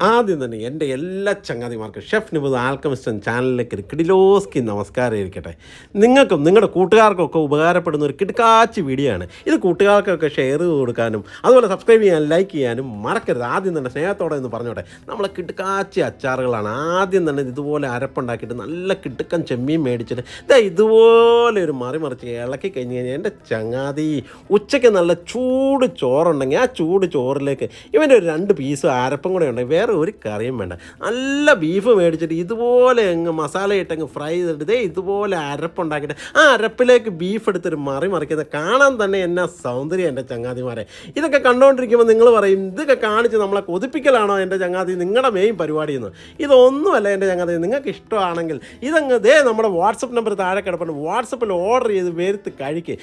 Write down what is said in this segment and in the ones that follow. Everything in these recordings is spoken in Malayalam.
ആദ്യം തന്നെ എന്റെ എല്ലാ ചങ്ങാതിമാർക്കും ഷെഫ് നിബുദ് ആൽക്കമിസ്റ്റൻ ചാനലിലേക്ക് ഒരു കിടിലോസ്കി നമസ്കാരം ഇരിക്കട്ടെ. നിങ്ങൾക്കും നിങ്ങളുടെ കൂട്ടുകാർക്കൊക്കെ ഉപകാരപ്പെടുന്ന ഒരു കിടക്കാച്ചി വീഡിയോ ആണ്. ഇത് കൂട്ടുകാർക്കൊക്കെ ഷെയർ ചെയ്ത് കൊടുക്കാനും അതുപോലെ സബ്സ്ക്രൈബ് ചെയ്യാൻ ലൈക്ക് ചെയ്യാനും മറക്കരുത്. ആദ്യം തന്നെ സ്നേഹത്തോടെ എന്ന് പറഞ്ഞോട്ടെ. നമ്മളെ കിടക്കാച്ചി അച്ചാറുകളാണ്. ആദ്യം തന്നെ ഇതുപോലെ അരപ്പുണ്ടാക്കിയിട്ട് നല്ല കിടുക്കൻ ചെമ്മീൻ മേടിച്ചിട്ട് ഇതാ ഇതുപോലെ ഒരു മറി മറിച്ച് ഇളക്കി കഴിഞ്ഞ് കഴിഞ്ഞാൽ എന്റെ ചങ്ങാതി ഉച്ചയ്ക്ക് നല്ല ചൂട് ചോറുണ്ടെങ്കിൽ ആ ചൂട് ചോറിലേക്ക് ഇവന്റെ ഒരു രണ്ട് പീസ് അരപ്പും കൂടെ ഉണ്ടെങ്കിൽ വേറെ ഒരു കറിയും വേണ്ട. നല്ല ബീഫ് മേടിച്ചിട്ട് ഇതുപോലെ അങ്ങ് മസാല ഇട്ടങ്ങ് ഫ്രൈ ചെയ്തിട്ട് ദേ ഇതുപോലെ അരപ്പുണ്ടാക്കിയിട്ട് ആ അരപ്പിലേക്ക് ബീഫ് എടുത്തൊരു മറി മറിക്കുന്നത് കാണാൻ തന്നെ എന്നാ സൗന്ദര്യം എന്റെ ചങ്ങാതിമാരെ. ഇതൊക്കെ കണ്ടുകൊണ്ടിരിക്കുമ്പോൾ നിങ്ങൾ പറയും ഇതൊക്കെ കാണിച്ച് നമ്മളെ കൊതിപ്പിക്കലാണോ എന്റെ ചങ്ങാതി? നിങ്ങളുടെ മെയിൻ പരിപാടി എന്ന് ഇതൊന്നുമല്ല എന്റെ ചങ്ങാതി നിങ്ങൾക്ക് ഇഷ്ടമാണെങ്കിൽ ഇതങ്ങ് ദേ നമ്മുടെ വാട്സപ്പ് നമ്പർ താഴെ കിടപ്പുണ്ട്. വാട്സപ്പിൽ ഓർഡർ ചെയ്ത് വരുത്ത് കഴിക്ക്.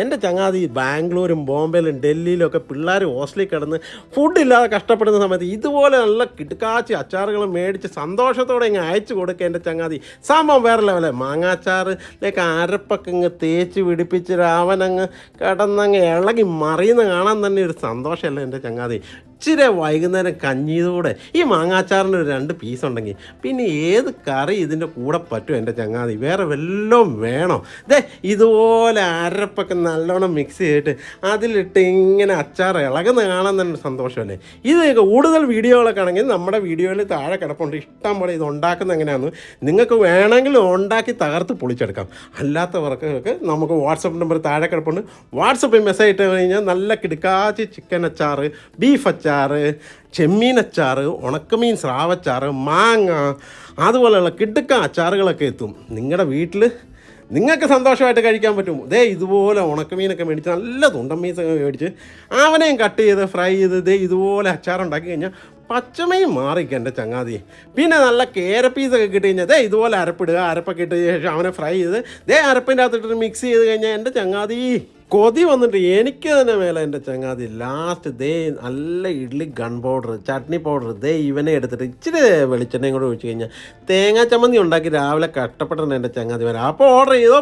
എന്റെ ചങ്ങാതി ബാംഗ്ലൂരും ബോംബെയിലും ഡൽഹിയിലും ഒക്കെ പിള്ളേർ ഹോസ്റ്റലിൽ കിടന്ന് ഫുഡ് ഇല്ലാതെ കഷ്ടപ്പെടുന്ന സമയത്ത് ഇതുപോലെ നല്ല കിടുക്കാച്ചി അച്ചാറുകൾ മേടിച്ച് സന്തോഷത്തോടെ ഇങ്ങ് അയച്ചു കൊടുക്കുക എന്റെ ചങ്ങാതി. സംഭവം വേറെ ലെവലേ മാങ്ങാച്ചാറിലേക്ക് അരപ്പൊക്കെ ഇങ്ങ് തേച്ച് പിടിപ്പിച്ച് രാവനങ്ങ് കിടന്നങ്ങ് ഇളകി മറിയുന്ന കാണാൻ തന്നെ ഒരു സന്തോഷമല്ലേ എന്റെ ചങ്ങാതി. ഇച്ചിരി വൈകുന്നേരം കഞ്ഞിയതോടെ ഈ മാങ്ങാച്ചാറിന് ഒരു രണ്ട് പീസ് ഉണ്ടെങ്കിൽ പിന്നെ ഏത് കറി ഇതിന്റെ കൂടെ പറ്റും എന്റെ ചങ്ങാതി? വേറെ വല്ലതും വേണോ? ദേ ഇതുപോലെ അരപ്പൊക്കെ നല്ലോണം മിക്സ് ചെയ്തിട്ട് അതിലിട്ട് ഇങ്ങനെ അച്ചാർ ഇളകുന്ന കാണാൻ തന്നെ സന്തോഷമല്ലേ? ഇത് കൂടുതൽ വീഡിയോകളൊക്കെ ആണെങ്കിൽ നമ്മുടെ വീഡിയോയിൽ താഴെ കിടപ്പുണ്ട്. ഇഷ്ടം പോലെ ഇത് ഉണ്ടാക്കുന്ന എങ്ങനെയാണെന്ന് നിങ്ങൾക്ക് വേണമെങ്കിൽ ഉണ്ടാക്കി തകർത്ത് പൊളിച്ചെടുക്കാം. അല്ലാത്തവർക്കൊക്കെ നമുക്ക് വാട്സപ്പ് നമ്പർ താഴെ കിടപ്പുണ്ട്. വാട്സപ്പിൽ മെസ്സേജ് ഇട്ട് കഴിഞ്ഞാൽ നല്ല കിടുക്കാച്ചി ചിക്കൻ അച്ചാർ ബീഫ് അച്ചാറ് ചെമ്മീൻ അച്ചാറ് ഉണക്കമീൻ സ്രാവച്ചാറ് മാങ്ങ അതുപോലെയുള്ള കിടുക്ക അച്ചാറുകളൊക്കെ എത്തും. നിങ്ങളുടെ വീട്ടിൽ നിങ്ങൾക്ക് സന്തോഷമായിട്ട് കഴിക്കാൻ പറ്റും. ദേ ഇതുപോലെ ഉണക്കമീനൊക്കെ മേടിച്ച് നല്ല തുണ്ടൻ മേടിച്ച് അവനെയും കട്ട് ചെയ്ത് ഫ്രൈ ചെയ്ത് ദേ ഇതുപോലെ അച്ചാറുണ്ടാക്കി കഴിഞ്ഞാൽ പച്ചമയും മാറിക്ക എന്റെ ചങ്ങാതി. പിന്നെ നല്ല കേര പീസൊക്കെ കിട്ടി കഴിഞ്ഞാൽ ദേ ഇതുപോലെ അരപ്പിടുക അരപ്പൊക്കെ ഇട്ട് ശേഷം അവനെ ഫ്രൈ ചെയ്ത് ദേ അരപ്പിന്റെ അകത്തിട്ട് മിക്സ് ചെയ്ത് കഴിഞ്ഞാൽ എന്റെ ചങ്ങാതി കൊതി വന്നിട്ട് എനിക്ക് തന്നെ മേലെ എന്റെ ചങ്ങാതി ലാസ്റ്റ് ദേ നല്ല idli gun powder chutney powder ദേ ഇവനെ എടുത്തിട്ട് ഇച്ചിരി വെളിച്ചെണ്ണയും കൂടെ ഒഴിച്ച് കഴിഞ്ഞാൽ തേങ്ങാ ചമ്മന്തി ഉണ്ടാക്കി രാവിലെ കഷ്ടപ്പെട്ടാണ് എന്റെ ചങ്ങാതി വരാം. അപ്പോൾ ഓർഡർ ചെയ്തോ